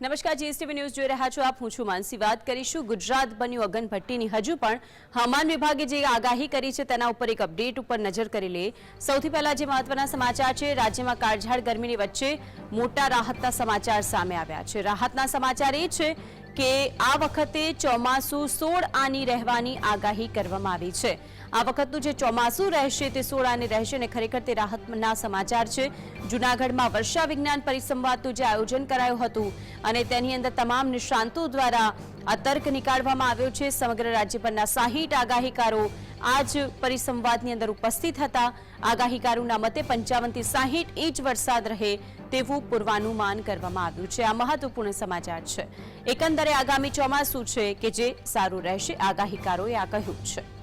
નમસ્કાર, GSTV news જોઈ રહ્યા છો આપ. હું છું માનસી. વાત કરીશું ગુજરાત બન્યું અગનભટ્ટીની. હજુ પણ હવામાન વિભાગે જે આગાહી કરી છે તેના ઉપર એક અપડેટ ઉપર નજર કરી લે સૌથી પહેલા જે મહત્વના સમાચાર છે, રાજ્યમાં કાળઝાળ ગરમીની વચ્ચે મોટા રાહતના સમાચાર સામે આવ્યા છે. રાહતના સમાચાર એ છે કે આ વખતે ચોમાસું સોળ આની રહેવાની આગાહી કરવામાં આવી છે. આ વખતનું જે ચોમાસું રહેશે તે સોળાને રહેશે અને ખરેખર તે રાહતના સમાચાર છે. જૂનાગઢમાં વર્ષા વિજ્ઞાન પરિસંવાદનું જે આયોજન કરાયું હતું અને તેની અંદર તમામ નિષ્ણાંતો દ્વારા આ તર્ક નીકાળવામાં આવ્યો છે. સમગ્ર રાજ્યભરના સાહીઠ આગાહીકારો આ જ પરિસંવાદની અંદર ઉપસ્થિત હતા. આગાહીકારોના મતે પંચાવનથી સાહીઠ ઇંચ વરસાદ રહે તેવું પૂર્વાનુમાન કરવામાં આવ્યું છે. આ મહત્વપૂર્ણ સમાચાર છે. એકંદરે આગામી ચોમાસું છે કે જે સારું રહેશે, આગાહીકારોએ આ કહ્યું છે.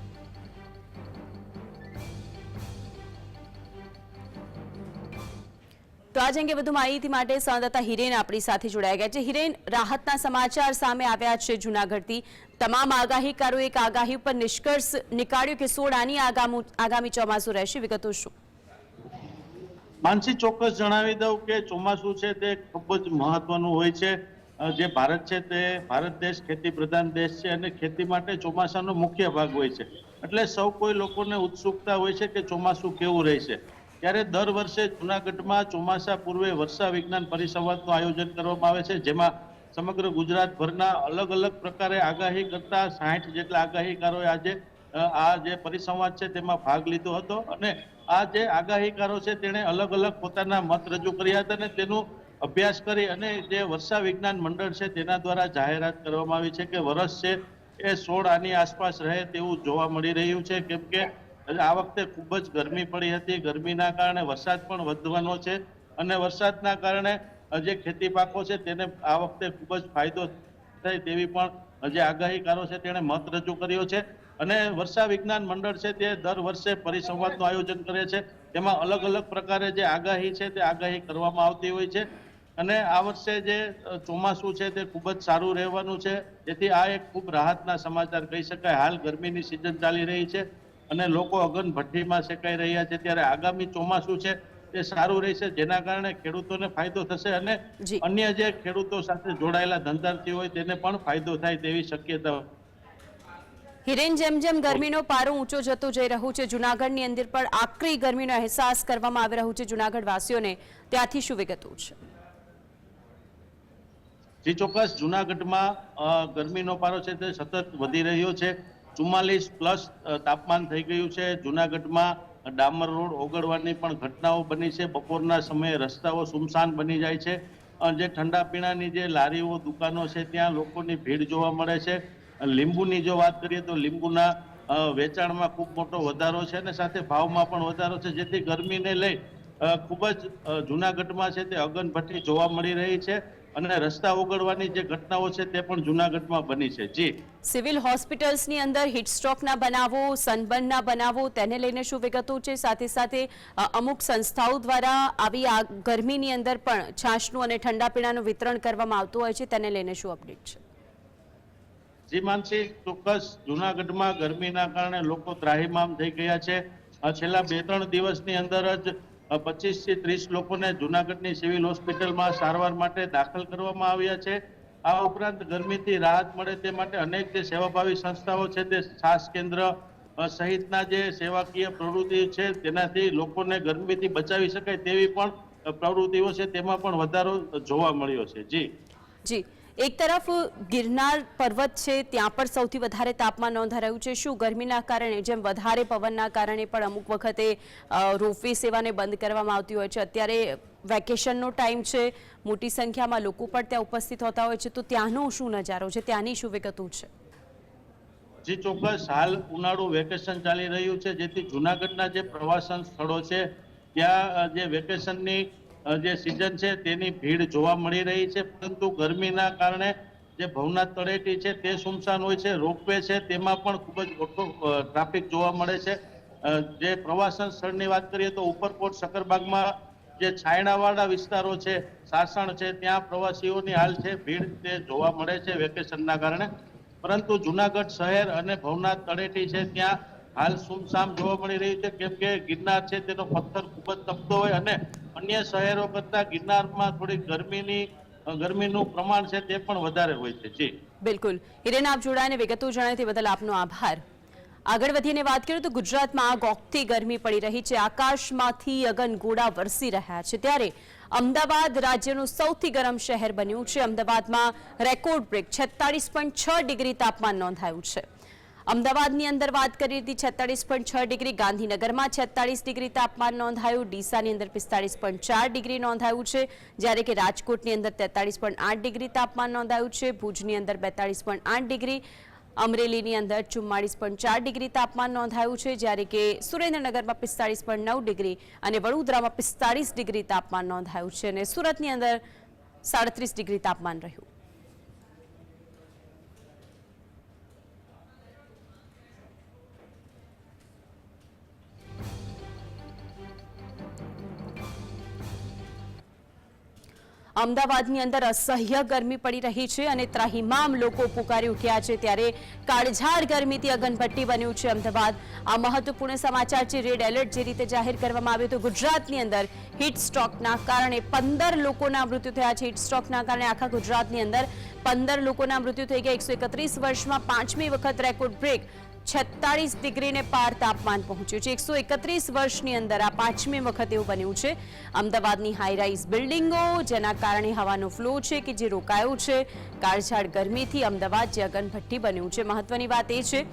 તો આજ અંગે વધુ માહિતી માટે સંવાદદાતા હિરેન આપણી સાથે જોડાયા ગયા છે. હિરેન, રાહતના સમાચાર સામે આવ્યા છે જૂનાગઢથી. તમામ આગાહીકારો એક આગાહી ઉપર નિષ્કર્ષ નીકાળ્યો કે સોળ આની આગામુ- આગામી ચોમાસું રહેશે. વિગતો શું? માનસી, ચોક્કસ જણાવી દઉં કે ચોમાસું છે તે ખૂબ જ મહત્વનું હોય છે. જે ભારત છે તે ભારત દેશ ખેતી પ્રધાન દેશ છે અને ખેતી માટે ચોમાસાનો મુખ્ય ભાગ હોય છે. એટલે સૌ કોઈ લોકોને ઉત્સુકતા હોય છે કે ચોમાસું કેવું રહેશે. ત્યારે દર વર્ષે જુનાગઢમાં ચોમાસા પૂર્વે વર્ષા વિજ્ઞાન પરિસંવાદનું આયોજન કરવામાં આવે છે, જેમાં સમગ્ર ગુજરાતભરના અલગ અલગ પ્રકારે આગાહી કરતા સાઠ જેટલા આગાહીકારોએ આજે આ જે પરિસંવાદ છે તેમાં ભાગ લીધો હતો અને આ જે આગાહીકારો છે તેણે અલગ અલગ પોતાના મત રજૂ કર્યા હતા અને તેનું અભ્યાસ કરી અને જે વર્ષા વિજ્ઞાન મંડળ છે તેના દ્વારા જાહેરાત કરવામાં આવી છે કે વરસ છે એ સોળ આની આસપાસ રહે તેવું જોવા મળી રહ્યું છે. કેમ કે આ વખતે ખૂબ જ ગરમી પડી હતી. ગરમીના કારણે વરસાદ પણ વધવાનો છે અને વરસાદના કારણે જે ખેતી પાકો છે તેને આ વખતે ખૂબ જ ફાયદો થાય તેવી પણ જે આગાહીકારો છે તેણે મત રજૂ કર્યો છે. અને વર્ષા વિજ્ઞાન મંડળ છે તે દર વર્ષે પરિસંવાદનું આયોજન કરે છે. તેમાં અલગ અલગ પ્રકારે જે આગાહી છે તે આગાહી કરવામાં આવતી હોય છે. અને આ વર્ષે જે ચોમાસું છે તે ખૂબ જ સારું રહેવાનું છે. જેથી આ એક ખૂબ રાહતના સમાચાર કહી શકાય. હાલ ગરમીની સિઝન ચાલી રહી છે. અને લોકો અગન ભઠ્ઠીમાં શેકાઈ રહ્યા છે ત્યારે આગામી ચોમાસું છે એ સારું રહેશે જેના કારણે ખેડૂતોને ફાયદો થશે અને. અન્ય જે ખેડૂતો સાથે જોડાયેલા ધંધાર્થીઓ હોય તેને પણ ફાયદો થાય તેવી શક્યતા. હિરેન જેમ જેમ ગરમીનો પારો ઊંચો જતો જઈ રહ્યો છે જૂનાગઢની અંદર પણ આકરી ગરમીનો અહેસાસ કરવામાં આવી રહ્યો છે જૂનાગઢ વાસીઓને ત્યાંથી શું વિગતો છે? જી ચોક્કસ. જુનાગઢમાં ગરમીનો પારો છે તે સતત વધી રહ્યો છે. ચુમ્માલીસ પ્લસ તાપમાન થઈ ગયું છે. જુનાગઢમાં ડામર રોડ ઓગળવાની પણ ઘટનાઓ બની છે. બપોરના સમયે રસ્તાઓ સુમસાન બની જાય છે. જે ઠંડા પીણાની જે લારીઓ, દુકાનો છે, ત્યાં લોકોની ભીડ જોવા મળે છે. લીંબુની જો વાત કરીએ તો લીંબુના વેચાણમાં ખૂબ મોટો વધારો છે અને સાથે ભાવમાં પણ વધારો છે. જેથી ગરમીને લઈ ખૂબ જ જુનાગઢમાં છે તે અગનભઠ્ઠી જોવા મળી રહી છે. અને રસ્તા ઓગળવાની જે ઘટનાઓ છે તે પણ જુનાગઢમાં બની છે. જી. સિવિલ હોસ્પિટલ્સની અંદર હીટ સ્ટ્રોકના બનાવો સનબર્નના બનાવો તેને લઈને શું વિગતો છે? સાથે સાથે અમુક સંસ્થાઓ દ્વારા આવી આ ગરમીની અંદર પણ છાશનું અને ઠંડા પીણાનું વિતરણ કરવામાં આવતું હોય છે. તેને લઈને શું અપડેટ છે? જી માનસી ચોક્કસ જુનાગઢમાં ગરમીના કારણે લોકો ત્રાહીમામ થઈ ગયા છે. આ છેલ્લા બે ત્રણ દિવસની અંદર જ પચીસથી ત્રીસ લોકોને જુનાગઢની સિવિલ હોસ્પિટલમાં સારવાર માટે દાખલ કરવામાં આવ્યા છે. આ ઉપરાંત ગરમીથી રાહત મળે તે માટે અનેક જે સેવાભાવી સંસ્થાઓ છે તે શ્વાસ કેન્દ્ર સહિતના જે સેવાકીય પ્રવૃત્તિ છે તેનાથી લોકોને ગરમીથી બચાવી શકાય તેવી પણ પ્રવૃત્તિઓ છે તેમાં પણ વધારો જોવા મળ્યો છે. જી. જી. એક તરફ ગિરનાર પર્વત છે, ત્યાં પણ સૌથી વધારે તાપમાન નોંધાયું છે. શું ગરમીના કારણે, જેમ વધારે પવનના કારણે પણ અમુક વખતે રોપવે સેવાને બંધ કરવામાં આવતી હોય છે. અત્યારે વેકેશનનો ટાઈમ છે, મોટી સંખ્યામાં લોકો પણ ત્યાં ઉપસ્થિત હોતા હોય છે. તો ત્યાંનો શું નજારો છે? ત્યાંની શું વિગતો છે? જે ચોક્કસ હાલ ઉનાળુ વેકેશન ચાલી રહ્યું છે, જેથી જુનાગઢના જે પ્રવાસન સ્થળો છે, ત્યાં જે વેકેશનની જે સિઝન છે તેની ભીડ જોવા મળી રહી છે, પરંતુ ગરમીના કારણે જે ભવનાથ તળેટી છે તે સુમસાન હોય છે, રોપવે છે, તેમાં પણ ખૂબ જ મોટો ટ્રાફિક જોવા મળે છે. જે પ્રવાસન સ્થળની વાત કરીએ તો ઉપરકોટ, સકરબાગમાં જે છાયણાવાળા વિસ્તારો છે, સાસણ છે, ત્યાં પ્રવાસીઓની હાલ છે, ભીડ તે જોવા મળે છે વેકેશનના કારણે. પરંતુ જુનાગઢ શહેર અને ભવનાથ તળેટી છે, ત્યાં હાલ સુમસામ જોવા મળી રહ્યું છે કેમ કે ગિરનાર છે તેનો પથ્થર ખૂબ જ તપતો હોય અને અન્ય શહેરો કરતા ગિરનારમાં થોડી ગરમીની ગરમીનું પ્રમાણ છે તે પણ વધારે હોય છે. જી. બિલકુલ. હિરેન, આપ જોડાઈને વિગતો જણાવી બદલ આપનો આભાર. આગળ વધીને વાત કરીએ તો ગુજરાતમાં ઓગતી ગરમી પડી રહી છે. આકાશમાંથી અગનગોળા વરસી રહ્યા છે. ત્યારે અમદાવાદ રાજ્યનું સૌથી ગરમ શહેર બન્યું છે. અમદાવાદમાં રેકોર્ડ બ્રેક છેતાળીસ ડિગ્રી તાપમાન નોંધાયું છે. અમદાવાદની અંદર વાત કરી હતી છેતાળીસ પોઈન્ટ છ ડિગ્રી, ગાંધીનગરમાં છેતાળીસ ડિગ્રી તાપમાન નોંધાયું, ડીસાની અંદર પિસ્તાળીસ પોઈન્ટ ચાર ડિગ્રી નોંધાયું છે. જ્યારે કે રાજકોટની અંદર તેતાળીસ પોઈન્ટ આઠ ડિગ્રી તાપમાન નોંધાયું છે. ભુજની અંદર બેતાળીસ પોઈન્ટ આઠ ડિગ્રી, અમરેલીની અંદર ચુમ્માળીસ પોઈન્ટ ચાર ડિગ્રી તાપમાન નોંધાયું છે. જ્યારે કે સુરેન્દ્રનગરમાં પિસ્તાળીસ પોઈન્ટ નવ ડિગ્રી અને વડોદરામાં પિસ્તાળીસ ડિગ્રી તાપમાન નોંધાયું છે અને સુરતની અંદર સાડત્રીસ ડિગ્રી તાપમાન રહ્યું. અમદાવાદની અંદર અસહ્ય ગરમી પડી રહી છે અને ત્રાહિમામ લોકો પુકારી ઉઠ્યા છે ત્યારે કાળઝાળ ગરમીથી અગનભટ્ટી બન્યું છે અમદાવાદ. આ મહત્વપૂર્ણ સમાચાર છે, રેડ એલર્ટ જે રીતે જાહેર કરવામાં આવ્યું હતું. ગુજરાતની અંદર હીટ સ્ટ્રોકના કારણે પંદર લોકોના મૃત્યુ થયા છે. હીટ સ્ટ્રોકના કારણે આખા ગુજરાતની અંદર પંદર લોકોના મૃત્યુ થઈ ગયા. એકસો વર્ષમાં પાંચમી વખત રેકોર્ડ બ્રેક છેતાળીસ ડિગ્રીને પાર તાપમાન પહોંચ્યું છે. એકસો એકત્રીસ વર્ષની અંદર આ પાંચમી વખત એવું બન્યું છે. અમદાવાદની હાઈરાઈઝ બિલ્ડિંગો જેના કારણે હવાનો ફ્લો છે કે જે રોકાયો છે. કાળઝાળ ગરમીથી અમદાવાદ જે અગનભટ્ટી બન્યું છે. મહત્વની વાત એ છે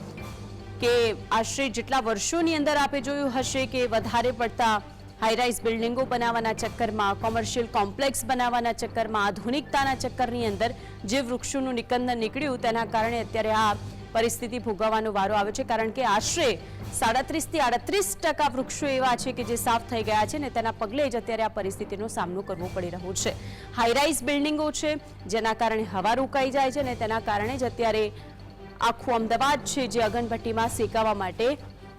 કે આશરે જેટલા વર્ષોની અંદર આપે જોયું હશે કે વધારે પડતા હાઈરાઈઝ બિલ્ડિંગો બનાવવાના ચક્કરમાં કોમર્શિયલ કોમ્પ્લેક્સ બનાવવાના ચક્કરમાં, આધુનિકતાના ચક્કરની અંદર જે વૃક્ષોનું નિકંદન નીકળ્યું તેના કારણે અત્યારે આ પરિસ્થિતિ ભોગવવાનો વારો આવે છે, કારણ કે આશરે સાડત્રીસથી આડત્રીસ ટકા વૃક્ષો એવા છે કે જે સાફ થઈ ગયા છે ને તેના પગલે જ અત્યારે આ પરિસ્થિતિનો સામનો કરવો પડી રહ્યો છે. હાઈરાઈઝ બિલ્ડિંગો છે, જેના કારણે હવા રોકાઈ જાય છે ને તેના કારણે જ અત્યારે આખું અમદાવાદ છે જે અગનભટ્ટીમાં શેકાવા માટે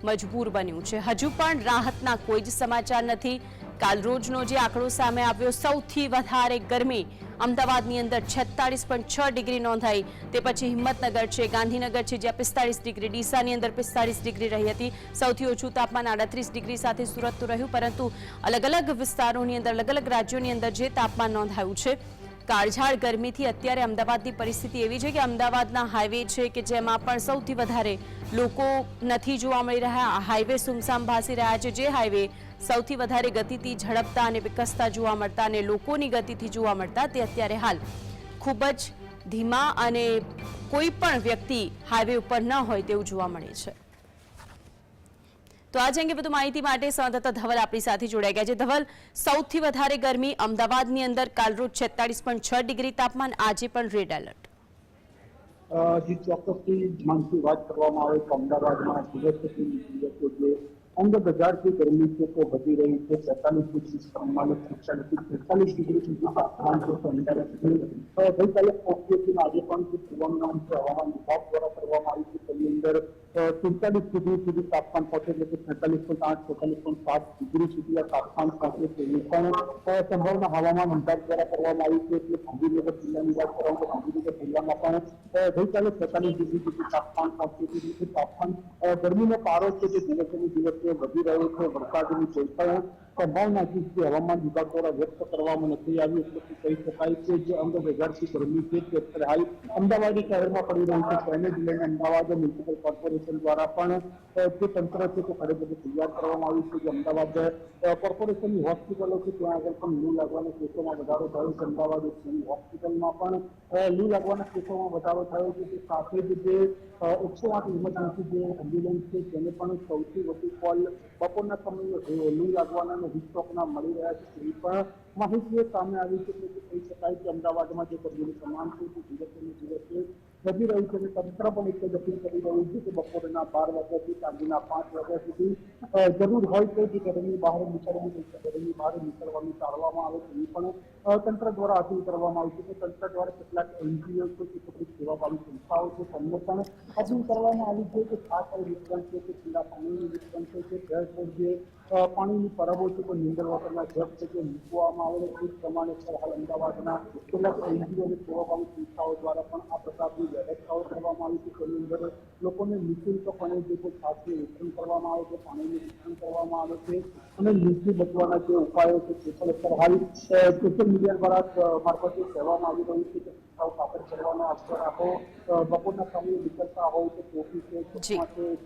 મજબૂર બન્યું છે. હજુ પણ રાહતના કોઈ જ સમાચાર નથી. કાલ રોજનો જે આંકડો સામે આવ્યો, સૌથી વધારે ગરમી અમદાવાદની અંદર છેતાળીસ પોઈન્ટ છ ડિગ્રી નોંધાઈ. તે પછી હિંમતનગર છે, ગાંધીનગર છે, જ્યાં પિસ્તાળીસ ડિગ્રી, ડીસાની અંદર પિસ્તાળીસ ડિગ્રી રહી હતી. સૌથી ઓછું તાપમાન આડત્રીસ ડિગ્રી સાથે સુરતનું રહ્યું, પરંતુ અલગ અલગ વિસ્તારોની અંદર, અલગ અલગ રાજ્યોની અંદર જે તાપમાન નોંધાયું છે, કાળઝાળ ગરમીથી અત્યારે અમદાવાદની પરિસ્થિતિ એવી છે કે અમદાવાદના હાઈવે છે કે જેમાં પણ સૌથી વધારે લોકો નથી જોવા મળી રહ્યા, હાઈવે સુમસામ ભાસી રહ્યા છે, જે હાઈવે સૌથી વધારે ગતિથી ઝડપતા અને વિકસતા જોવા મળતા અને લોકોની ગતિથી જોવા મળતા તે અત્યારે હાલ ખૂબ જ ધીમા અને કોઈ પણ વ્યક્તિ હાઈવે ઉપર ન હોય તેવું જોવા મળે છે. તો આજ અંગે વધુ માહિતી માટે સંવાદદાતા ધવલ આપણી સાથે જોડાઈ ગયા છે. ધવલ, સૌથી વધારે ગરમી અમદાવાદની અંદર કાલરોજ છેતાળીસ પોઈન્ટ છ ડિગ્રી તાપમાન, આજે પણ રેડ એલર્ટ જે ચોક્કસથી માનથી વાત કરવામાં આવે તો અમદાવાદમાં દિવસથી દિવસો જે અંગ ગરમી છે તો વધી રહી છે બેતાલીસ ડિગ્રી ચુમ્માલીસ પિસ્તાલીસ તેતાલીસ ડિગ્રી સુધી તાપમાન છે તો અ, ગઈકાલે પોઝિટિવ આજે પણ જે છે હવામાન વિભાગ દ્વારા કરવામાં આવ્યું છે તેની અંદર સુડતાલીસ ડિગ્રી સુધી તાપમાન પહોંચે એટલે કે છેતાલીસ પોઈન્ટ આઠ છેતાલીસ પોઈન્ટ સાત ડિગ્રી સુધી આ તાપમાન પહોંચે તેની પણ સંભાવના હવામાન વિભાગ દ્વારા કરવામાં આવી છે એટલે ગાંધીનગર જિલ્લાની વાત કરવામાં તો ગાંધીનગર જિલ્લામાં પણ ગઈકાલે છેતાલીસ ડિગ્રી સુધી તાપમાન પહોંચ્યું છે તાપમાન ગરમીનો પારો છે તે દિવસે દિવસે વધી રહ્યો છે વરસાદની કોઈ પણ સંભાવના છે જે હવામાન વિભાગ દ્વારા વ્યક્ત કરવામાં નથી આવી એટલે કહી શકાય કે જે અંગ બજારથી ગરમી છે, તે અત્યારે હાલ અમદાવાદ શહેરમાં પડી રહી છે. તેને જ અમદાવાદ મ્યુનિસિપલ કોર્પોરેશન દ્વારા પણ જે તંત્ર છે તે ખરેખર તૈયાર કરવામાં આવ્યું છે. જે અમદાવાદ કોર્પોરેશનની હોસ્પિટલો છે, ત્યાં આગળ પણ લૂ લાગવાના કેસોમાં વધારો થયો છે. અમદાવાદ હોસ્પિટલમાં પણ લૂ લાગવાના કેસોમાં વધારો થયો છે. સાથે જ જે એકસો આઠ ઇમરજન્સી જે એમ્બ્યુલન્સ છે, તેને પણ સૌથી વધુ કોલ બપોરના સમયે લૂ લાગવાના અને વિસ્ફોટના મળી રહ્યા છે એ પણ માહિતીઓ સામે આવી છે એટલે કે કહી શકાય કે અમદાવાદમાં જે ગરમીનું પ્રમાણ છે તે દિવસે ને દિવસે વધી રહ્યું છે અને તંત્ર પણ એક જ અપીલ કરી રહ્યું છે કે બપોરના બાર વાગ્યાથી સાંજના પાંચ વાગ્યા સુધી અ, જરૂર હોય તો જે ઘરની બહાર નીકળવું છે ઘરની બહાર નીકળવાનું ટાળવામાં આવે તેવી પણ અ, તંત્ર દ્વારા અપીલ કરવામાં આવી છે કે તંત્ર દ્વારા કેટલાક એનજીઓ છે કે કેટલીક સેવાભાવી સંસ્થાઓ છે તેમને પણ અપીલ કરવામાં આવી છે કે ખાસ કરીને વિતરણ છે કે પીલા પાણીનું વિતરણ છે કે ઘર પર જે અ, પાણીની પરબો છે તો મિનરલ વોટરના જગ છે કે મૂકવામાં આવે છે. એ પ્રમાણે સર હાલ અમદાવાદના કેટલાક એનજીઓ અને સેવાભાવી સંસ્થાઓ દ્વારા પણ આ પ્રકારની વ્યવસ્થાઓ કરવામાં આવી છે. તેની અંદર લોકોને નિઃશુલ્કપણે જે કોઈ સાથે વિતરણ કરવામાં આવે છે પાણીનું વિતરણ કરવામાં આવે છે અને વીજળી બચવાના જે ઉપાયો છે તે પણ અત્યારે હાલ સોશિયલ મીડિયા દ્વારા મારફતે કહેવામાં આવી રહ્યું છે. કે સંસ્થાઓ કાપડ કરવાનો આશરો રાખો બપોરના સમયે નીકળતા હોય તો કોફી છે છે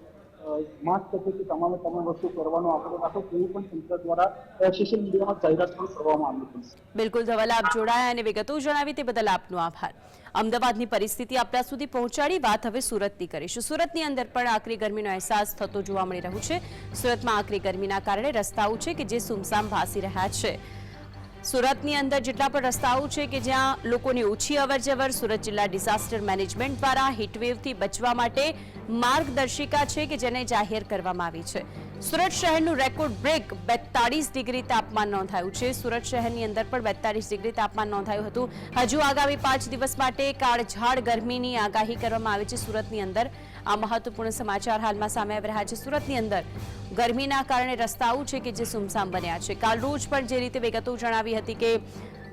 માસ્ક છે તમામે તમામ વસ્તુ કરવાનો આપણે રાખો તેવું પણ તંત્ર દ્વારા સોશિયલ મીડિયામાં જાહેરાત પણ કરવામાં આવી છે. બિલકુલ, ધવલ, આપ જોડાયા અને વિગતો જણાવી તે બદલ આપનો આભાર. અમદાવાદની પરિસ્થિતિ આપણા સુધી પહોંચાડી, વાત હવે સુરતની કરીશું. સુરતની અંદર પણ આકરી ગરમીનો અહેસાસ થતો જોવા મળી રહ્યું છે. સુરતમાં આકરી ગરમીના કારણે રસ્તાઓ છે કે જે સુમસામ ભાસી રહ્યા છે. સુરતની અંદર જેટલા પણ રસ્તાઓ છે કે જ્યાં લોકોની ઓછી અવરજવર, સુરત જિલ્લા ડિઝાસ્ટર મેનેજમેન્ટ દ્વારા હીટવેવથી બચવા માટે માર્ગદર્શિકા છે કે જેને જાહેર કરવામાં આવી છે. સુરત શહેરનું રેકોર્ડ બ્રેક બેતાળીસ ડિગ્રી તાપમાન નોંધાયું છે. સુરત શહેરની અંદર પણ બેતાળીસ ડિગ્રી તાપમાન નોંધાયું હતું. હજુ આગામી પાંચ દિવસ માટે કાળઝાળ ગરમીની આગાહી કરવામાં આવી છે. સુરતની અંદર આ મહત્વપૂર્ણ સમાચાર હાલમાં સામે આવી રહ્યા છે સુરતની અંદર. ગરમીના કારણે રસ્તાઓ છે કે જે સુમસામ બન્યા છે. કાલ રોજ પણ જે રીતે વિગતો જણાવી હતી કે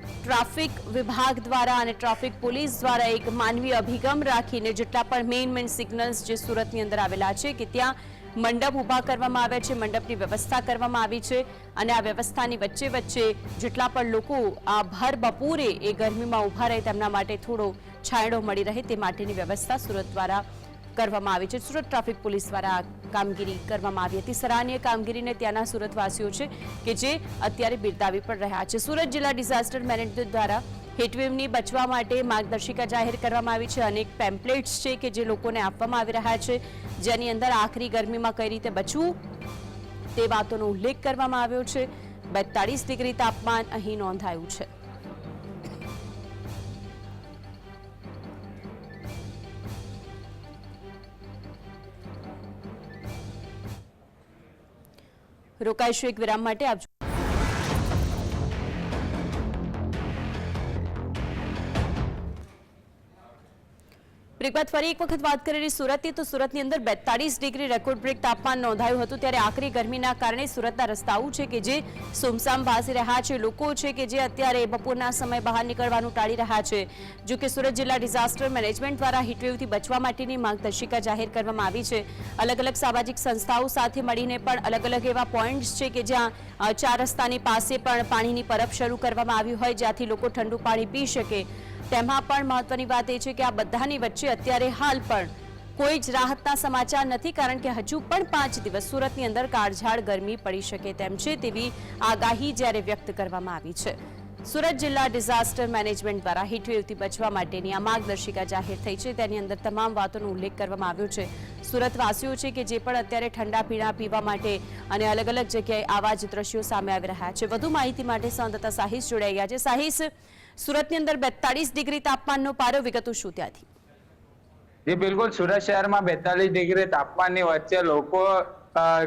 ટ્રાફિક વિભાગ દ્વારા અને ટ્રાફિક પોલીસ દ્વારા એક માનવીય અભિગમ રાખીને જેટલા પણ મેઇન મેઇન સિગ્નલ્સ જે સુરતની અંદર આવેલા છે કે ત્યાં મંડપ ઊભા કરવામાં આવ્યા છે, મંડપની વ્યવસ્થા કરવામાં આવી છે અને આ વ્યવસ્થાની વચ્ચે વચ્ચે જેટલા પણ લોકો આ ભર બપોરે એ ગરમીમાં ઊભા રહે તેમના માટે થોડો છાંયડો મળી રહે તે માટેની વ્યવસ્થા સુરત દ્વારા કરવામાં આવી છે. સુરત ટ્રાફિક પોલીસ દ્વારા કામગીરી કરવામાં આવી હતી. સરાહનીય કામગીરીને ત્યાંના સુરતવાસીઓ છે કે જે અત્યારે બિરદાવી પણ રહ્યા છે. સુરત જિલ્લા ડિઝાસ્ટર મેનેજમેન્ટ દ્વારા હીટવેવની બચવા માટે માર્ગદર્શિકા જાહેર કરવામાં આવી છે. અનેક પેમ્પલેટ્સ છે કે જે લોકોને આપવામાં આવી રહ્યા છે. જેની અંદર આખરી ગરમીમાં કઈ રીતે બચવું તે વાતોનો ઉલ્લેખ કરવામાં આવ્યો છે. બેતાળીસ ડિગ્રી તાપમાન અહીં નોંધાયું છે. રોકાઈશું એક વિરામ માટે. આપ બ્રેક બાદ ફરી એક વખત વાત કરેલી સુરતની, તો સુરતની અંદર બેતાળીસ ડિગ્રી રેકોર્ડ બ્રેક તાપમાન નોંધાયું હતું. ત્યારે આકરી ગરમીના કારણે સુરતના રસ્તાઓ છે કે જે સુમસામ ભાસી રહ્યા છે, લોકો છે કે જે અત્યારે બપોરના સમય બહાર નીકળવાનું ટાળી રહ્યા છે. જો કે સુરત જિલ્લા ડિઝાસ્ટર મેનેજમેન્ટ દ્વારા હીટવેવથી બચવા માટેની માર્ગદર્શિકા જાહેર કરવામાં આવી છે. અલગ અલગ સામાજિક સંસ્થાઓ સાથે મળીને પણ અલગ અલગ એવા પોઈન્ટ્સ છે કે જ્યાં ચાર રસ્તાની પાસે પણ પાણીની પરબ શરૂ કરવામાં આવી હોય, જ્યાંથી લોકો ઠંડુ પાણી પી શકે. તેમાં પણ મહત્વની વાત એ છે કે આ બધાની વચ્ચે અત્યારે હાલ પણ કોઈ જ રાહતના સમાચાર નથી, કારણ કે હજુ પણ પાંચ દિવસ સુરતની અંદર કાળઝાળ ગરમી પડી શકે તેમ છે તેવી આગાહી જ્યારે વ્યક્ત કરવામાં આવી છે. સુરત જિલ્લા ડિઝાસ્ટર મેનેજમેન્ટ દ્વારા હીટવેવથી બચવા માટેની આ માર્ગદર્શિકા જાહેર થઈ છે. તેની અંદર તમામ વાતોનો ઉલ્લેખ કરવામાં આવ્યો છે. સુરતવાસીઓ છે કે જે પણ અત્યારે ઠંડા પીણા પીવા માટે અને અલગ અલગ જગ્યાએ આવા જ દ્રશ્યો સામે આવી રહ્યા છે. વધુ માહિતી માટે સંવાદદાતા સાહિસ જોડાઈ ગયા છે. સાહિસ સુરતની અંદર બેતાળીસ ડિગ્રી તાપમાનનો પારો વિગતો શું ત્યાંથી? જે, બિલકુલ. સુરત શહેરમાં બેતાલીસ ડિગ્રી તાપમાનની વચ્ચે લોકો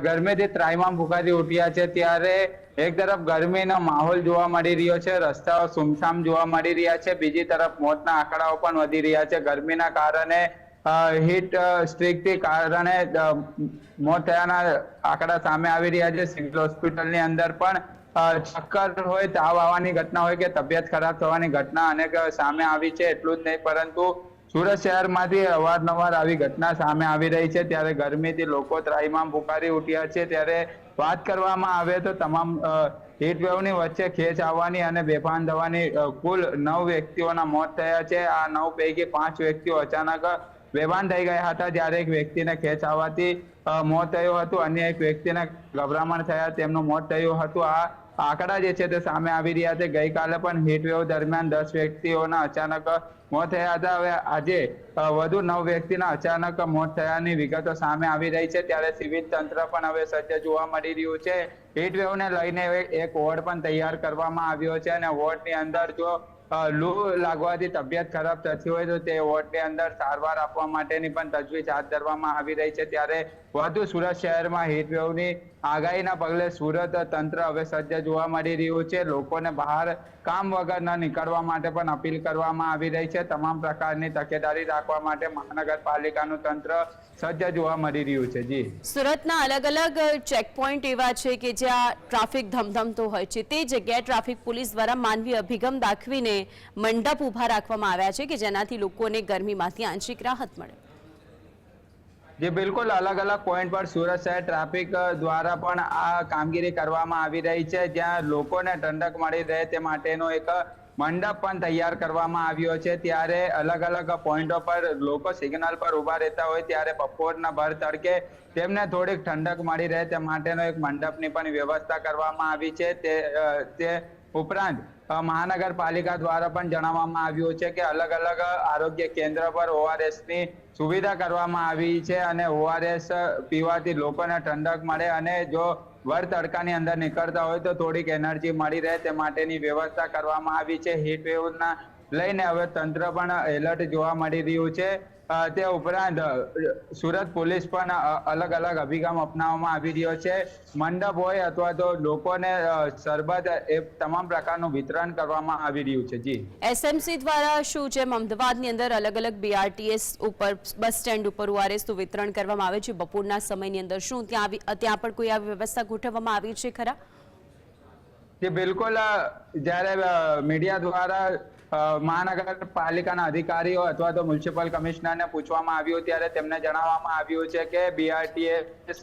ગરમીથી ત્રાહિમામ ભૂખાથી ઉઠ્યા છે. ત્યારે એક તરફ ગરમીનો માહોલ જોવા મળી રહ્યો છે. રસ્તાઓ સુમસામ જોવા મળી રહ્યા છે. બીજી તરફ મોતના આંકડાઓ પણ વધી રહ્યા છે. ગરમીના કારણે હીટ સ્ટ્રીકથી કારણે મોત થયાના આંકડા સામે આવી રહ્યા છે. સિવિલ હોસ્પિટલની અંદર પણ ચક્કર હોય તાવ આવવાની ઘટના હોય કે તબિયત ખરાબ થવાની ઘટના અનેક સામે આવી છે, એટલું જ નહીં, પરંતુ સુરત શહેરમાંથી અવારનવાર આવી ઘટના સામે આવી રહી છે. ત્યારે ગરમીથી લોકો ત્રાહીમામ પુકારી ઉઠ્યા છે. ત્યારે વાત કરવામાં આવે તો તમામ વેવની વચ્ચે ખેંચ આવવાની અને બેભાન થવાની કુલ નવ વ્યક્તિઓના મોત થયા છે. આ નવ પૈકી પાંચ વ્યક્તિઓ અચાનક બેભાન થઈ ગયા હતા જ્યારે એક વ્યક્તિને ખેંચ આવવાથી મોત થયું હતું. અન્ય એક વ્યક્તિને ગભરામણ થયા, તેમનું મોત થયું હતું. આ આંકડા જે છે તે સામે આવી રહ્યા છે. ગઈકાલે પણ હીટવેવ દરમિયાન દસ વ્યક્તિઓના અચાનક મોત થયા હતા. હવે આજે વધુ નવ વ્યક્તિના અચાનક મોત થયાની વિગતો સામે આવી રહી છે. ત્યારે સિવિલ તંત્ર પણ હવે સજ્જ જોવા મળી રહ્યું છે. હીટવેવને લઈને એક વોર્ડ પણ તૈયાર કરવામાં આવ્યો છે અને વોર્ડની અંદર જો લૂ લાગવાથી તબિયત ખરાબ થતી હોય તો તે વોર્ડની અંદર સારવાર આપવા માટેની પણ તજવીજ હાથ ધરવામાં આવી રહી છે. ત્યારે વધુ સુરત શહેરમાં હીટ વેવની આગાહીના પગલે સુરત તંત્ર હવે સજ્જ જોવા મળી રહ્યું છે. લોકોને બહાર કામ વગર ન નીકળવા માટે પણ અપીલ કરવામાં આવી રહી છે. તમામ પ્રકારની તકેદારી રાખવા માટે મહાનગરપાલિકાનું તંત્ર સજ્જ જોવા મળી રહ્યું છે. જી. સુરતના અલગ અલગ ચેકપોઇન્ટ એવા છે કે જ્યાં ટ્રાફિક ધમધમતો હોય છે. તે જગ્યાએ ટ્રાફિક પોલીસ દ્વારા માનવી અભિગમ દાખવીને મંડપ ઊભા રાખવામાં આવ્યા છે કે જેનાથી લોકોને ગરમીમાંથી આંશિક રાહત મળે. જે બિલકુલ અલગ અલગ પોઈન્ટ પર સુરત શહેર ટ્રાફિક દ્વારા પણ આ કામગીરી કરવામાં આવી રહી છે. જ્યાં લોકોને ઠંડક મળી રહે તે માટેનો એક મંડપ પણ તૈયાર કરવામાં આવ્યો છે. ત્યારે અલગ અલગ પોઈન્ટો પર લોકો સિગ્નલ પર ઊભા રહેતા હોય ત્યારે બપોરના ભર તડકે તેમને થોડીક ઠંડક મળી રહે તે માટેનો એક મંડપની પણ વ્યવસ્થા કરવામાં આવી છે. તે ઉપરાંત મહાનગરપાલિકા દ્વારા પણ જણાવવામાં આવ્યું છે કે અલગ અલગ આરોગ્ય કેન્દ્ર પર ઓઆરએસની સુવિધા કરવામાં આવી છે અને ઓઆરએસ પીવાથી લોકોને ઠંડક મળે અને જો વર તડકાની અંદર નીકળતા હોય તો થોડીક એનર્જી મળી રહે તે માટેની વ્યવસ્થા કરવામાં આવી છે. હીટ વેવના લઈને હવે તંત્ર પણ એલર્ટ જોવા મળી રહ્યું છે. તે ઉપરાંત સુરત પોલીસ પણ અલગ અલગ અભિગમ અપનાવવામાં આવી રહ્યો છે. મંડપ હોય અથવા તો લોકોને સરબત એ તમામ પ્રકારનું વિતરણ કરવામાં આવી રહ્યું છે. જી. એસએમસી દ્વારા શું છે અમદાવાદની અંદર અલગ અલગ બીઆરટીએસ ઉપર બસ સ્ટેન્ડ ઉપર ઓઆરએસનું વિતરણ કરવામાં આવે છે? બપોરના સમયની અંદર શું ત્યાં આવી ત્યાં પણ કોઈ આવી વ્યવસ્થા ગોઠવવામાં આવી છે ખરા? જે બિલકુલ જ્યારે મીડિયા દ્વારા મહાનગરપાલિકાના અધિકારીઓ અથવા તો મ્યુનિસિપલ કમિશનરને પૂછવામાં આવ્યું ત્યારે તેમને જણાવવામાં આવ્યું છે કે બીઆરટીએસ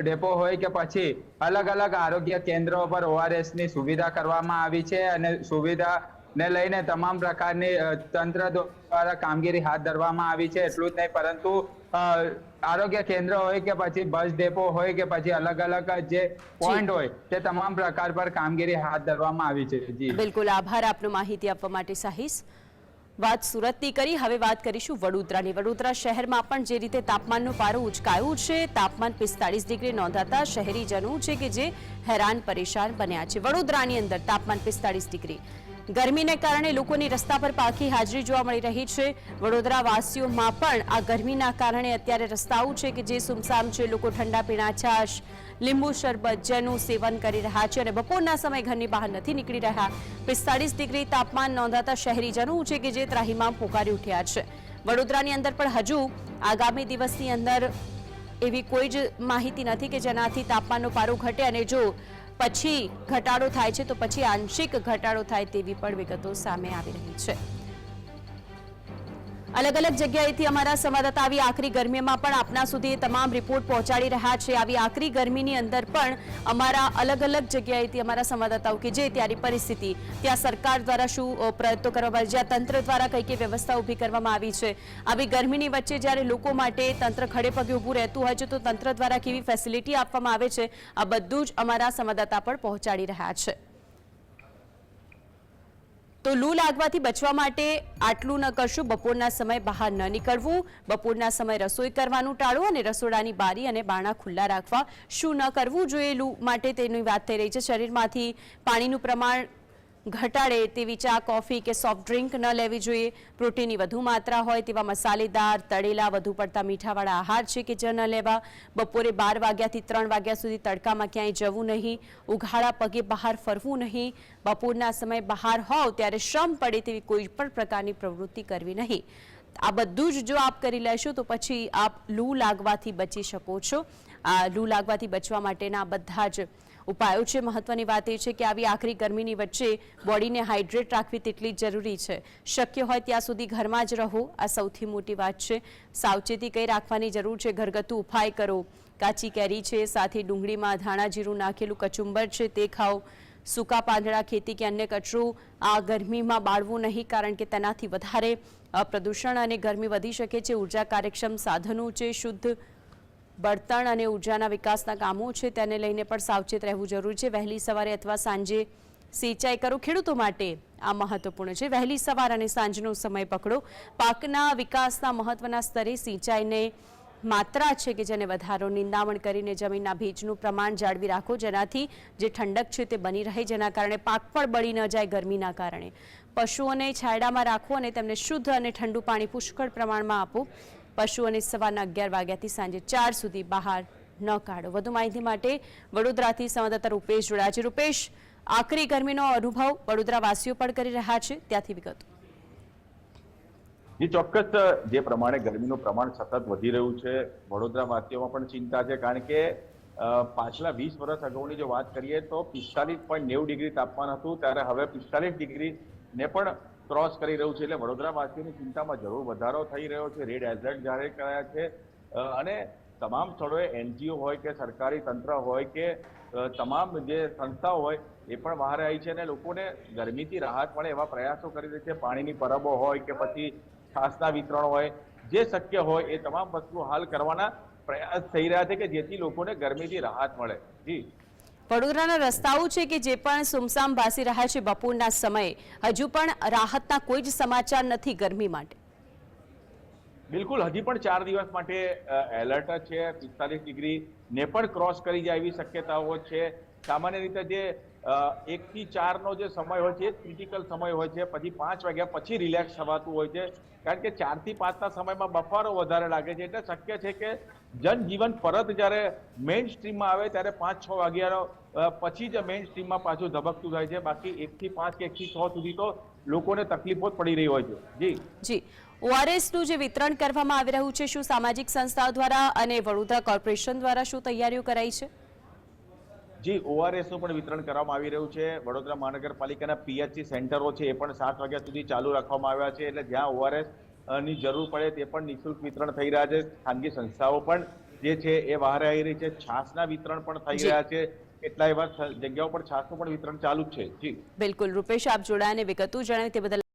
ડેપો હોય કે પછી અલગ અલગ આરોગ્ય કેન્દ્રો પર ઓઆરએસની સુવિધા કરવામાં આવી છે અને સુવિધા ને લઈને તમામ પ્રકારની તંત્ર દ્વારા કામગીરી હાથ ધરવામાં આવી છે. એટલું જ નહીં, પરંતુ આરોગ્ય કેન્દ્ર હોય કે પછી બસ ડેપો હોય કે પછી અલગ અલગ જે. પોઈન્ટ હોય તે તમામ પ્રકાર પર કામગીરી હાથ ધરવામાં આવી છે. જી. બિલકુલ આભાર આપનો માહિતી આપવા માટે સાહિસ. વાત સુરતની કરી હવે વાત કરીશું વડોદરાની. વડોદરા શહેરમાં પણ જે રીતે તાપમાનનો પારો ઉચકાયું છે તાપમાન પિસ્તાળીસ ડિગ્રી નોંધાતા શહેરીજનો છે કે જે હેરાન પરેશાન બન્યા છે. વડોદરાની અંદર તાપમાન પિસ્તાળીસ ડિગ્રી. ગરમીને કારણે લોકોની રસ્તા પર પાકી હાજરી જોવા મળી રહી છે. વડોદરા વાસીઓમાં પણ આ ગરમીના કારણે અત્યારે રસ્તાઓ છે કે જે સુમસામ છે, લોકો ઠંડા પીણા છાશ લીંબુ શરબત, જેનું સેવન કરી રહ્યા છે અને બપોરના સમય ઘરની બહાર નથી નીકળી રહ્યા. પિસ્તાળીસ ડિગ્રી તાપમાન નોંધાતા શહેરીજનો છે કે જે ત્રાહીમાં પોકારી ઉઠ્યા છે. વડોદરાની અંદર પણ હજુ આગામી દિવસની અંદર એવી કોઈ જ માહિતી નથી કે જેનાથી તાપમાનનો પારો ઘટે અને જો પછી ઘટાડો થાય છે, તો પછી આંશિક ઘટાડો થાય તેવી પણ વિગતો સામે આવી રહી છે. અલગ અલગ જગ્યાએથી અમારા સંવાદદાતા આવી આકરી ગરમીમાં પણ આપના સુધી તમામ રિપોર્ટ પહોંચાડી રહ્યા છે. આવી આકરી ગરમીની અંદર પણ અમારા અલગ અલગ જગ્યાએથી અમારા સંવાદદાતાઓ કે જે ત્યાંની પરિસ્થિતિ, ત્યાં સરકાર દ્વારા શું પ્રયત્નો કરવામાં આવે જ્યાં તંત્ર દ્વારા કઈ કઈ વ્યવસ્થા ઊભી કરવામાં આવી છે. આવી ગરમીની વચ્ચે જ્યારે લોકો માટે તંત્ર ખડે પગે ઊભું રહેતું હોય છે, તો તંત્ર દ્વારા કેવી ફેસિલિટી આપવામાં આવે છે, આ બધું જ અમારા સંવાદદાતા પણ પહોંચાડી રહ્યા છે. તો લૂ લાગવાથી બચવા માટે આટલું ન કરશું. બપોરના સમય બહાર ન નીકળવું. બપોરના સમય રસોઈ કરવાનું ટાળવું અને રસોડાની બારી અને બારણા ખુલ્લા રાખવા. શું ન કરવું જોઈએ લૂ માટે તેની વાત થઈ રહી છે. શરીરમાંથી પાણીનું પ્રમાણ ઘટાડે તેવી ચા, કોફી કે સોફ્ટ ડ્રિંક ન લેવી જોઈએ. પ્રોટીનની વધુ માત્રા હોય તેવા મસાલેદાર, તળેલા, વધુ પડતા મીઠાવાળા આહાર છે કે જે ન લેવા. બપોરે બાર વાગ્યાથી ત્રણ વાગ્યા સુધી તડકામાં ક્યાંય જવું નહીં. ઉઘાડા પગે બહાર ફરવું નહીં. બપોરના સમય બહાર હોવ ત્યારે શ્રમ પડે તેવી કોઈ પણ પ્રકારની પ્રવૃત્તિ કરવી નહીં. આ બધું જ જો આપ કરી લેશો તો પછી આપ લૂ લાગવાથી બચી શકો છો. આ લૂ લાગવાથી બચવા માટેના બધા જ ઉપાયો છે. મહત્વની વાત એ છે કે આવી આખરી ગરમીની વચ્ચે બોડીને હાઇડ્રેટ રાખવી તેટલી જરૂરી છે. શક્ય હોય ત્યાં સુધી ઘરમાં જ રહો. આ સૌથી મોટી વાત છે. સાવચેતી કઈ રાખવાની જરૂર છે? ઘરગથ્થુ ઉપાય કરો. કાચી કેરી છે, સાથે ડુંગળીમાં ધાણા જીરું નાખેલું કચુંબર છે, તે ખાઓ. સૂકા પાંદડા, ખેતી કે અન્ય કચરો આ ગરમીમાં બાળવું નહીં કારણ કે તેનાથી વધારે પ્રદૂષણ અને ગરમી વધી શકે છે. ઊર્જા કાર્યક્ષમ સાધનો છે, શુદ્ધ બળતણ અને ઉર્જાના વિકાસના કામો છે, તેને લઈને પણ સાવચેત રહેવું જરૂરી છે. વહેલી સવારે અથવા સાંજે સિંચાઈ કરો. ખેડૂતો માટે આ મહત્વપૂર્ણ છે. વહેલી સવાર અને સાંજનો સમય પકડો. પાકના વિકાસના મહત્વના સ્તરે સિંચાઈને માત્રા છે કે જેને વધારો નિંદામણ કરીને જમીનના ભેજનું પ્રમાણ જાળવી રાખો. જેનાથી જે ઠંડક છે તે બની રહે, જેના કારણે પાક પણ બળી ન જાય ગરમીના કારણે. પશુઓને છાયડામાં રાખો અને તેમને શુદ્ધ અને ઠંડુ પાણી પુષ્કળ પ્રમાણમાં આપો. પશુઓને સવારના અગિયાર વાગ્યાથી સાંજે ચાર સુધી બહાર ન કાઢો. વધુ માહિતી માટે વડોદરાથી સંવાદદાતા રૂપેશ જોડાયા છે. રૂપેશ આકરી ગરમીનો અનુભવ વડોદરાવાસીઓ પણ કરી રહ્યા છે. ત્યાંથી વિગત. જે, ચોક્કસ, જે પ્રમાણે ગરમીનું પ્રમાણ સતત વધી રહ્યું છે, વડોદરાવાસીઓમાં પણ ચિંતા છે, કારણ કે પાછલા વીસ વર્ષ અગાઉની જો વાત કરીએ તો પિસ્તાલીસ પોઈન્ટ નેવું ડિગ્રી તાપમાન હતું, ત્યારે હવે પિસ્તાલીસ ડિગ્રી ને પણ ક્રોસ કરી રહ્યું છે, એટલે વડોદરાવાસીઓની ચિંતામાં જરૂર વધારો થઈ રહ્યો છે. રેડ એલર્ટ જાહેર કરાયા છે. અને તમામ સ્થળોએ એનજીઓ હોય કે સરકારી તંત્ર હોય કે તમામ જે સંસ્થાઓ હોય, એ પણ બહાર આવી છે અને લોકોને ગરમીથી રાહત મળે એવા પ્રયાસો કરી રહી છે. પાણીની પરબો હોય કે પછી છાસના વિતરણ હોય, જે શક્ય હોય, એ તમામ વસ્તુઓ હાલ કરવાના પ્રયાસ થઈ રહ્યા છે કે જેથી લોકોને ગરમીથી રાહત મળે. જી. વડોદરાના રસ્તાઓ છે કે જે પણ સુમસામ ભાસી રહ્યા છે બપોરના સમયે, હજુ પણ રાહતના કોઈ જ સમાચાર નથી ગરમી માટે. બિલકુલ, હજી પણ ચાર દિવસ માટે એલર્ટ છે, પિસ્તાલીસ ડિગ્રી ને પણ ક્રોસ કરી જાય એવી શક્યતાઓ છે. સામાન્ય રીતે જે એક ચારનો જે સમય હોય છે, એ ક્રિટિકલ સમય હોય છે. પછી પાંચ વાગ્યા પછી રિલેક્સ થવાતું હોય છે. કારણ કે ચારથી પાંચના સમયમાં બફારો વધારે લાગે છે. એટલે શક્ય છે કે જનજીવન પરત જ્યારે મેઇન સ્ટ્રીમમાં આવે ત્યારે પાંચ છ વાગ્યાનો પછી જ મેઇન સ્ટ્રીમમાં પાછું ધબકતું થાય છે. બાકી એકથી પાંચ કે એકથી છ સુધી તો લોકોને તકલીફો જ પડી રહી હોય છે. જી. જી. ઓઆરએસનું જે વિતરણ કરવામાં આવી રહ્યું છે, શું સામાજિક સંસ્થાઓ દ્વારા અને વડોદરા કોર્પોરેશન દ્વારા શું તૈયારીઓ કરાઈ છે? જી ઓઆરએસનું પણ વિતરણ કરવામાં આવી રહ્યું છે. વડોદરા મહાનગરપાલિકાના પીએચસી સેન્ટરો છે એ પણ સાત વાગ્યા સુધી ચાલુ રાખવામાં આવ્યા છે. એટલે જ્યાં ઓઆરએસની જરૂર પડે તે પણ નિઃશુલ્ક વિતરણ થઈ રહ્યા છે. ખાનગી સંસ્થાઓ પણ જે છે એ બહાર આવી રહી છે. છાસના વિતરણ પણ થઈ રહ્યા છે. કેટલાય એવા જગ્યાઓ પર છાસનું પણ વિતરણ ચાલુ જ છે. જી. બિલકુલ. રૂપેશ આપ જોડાયાને વિગતો જણાવી તે બદલ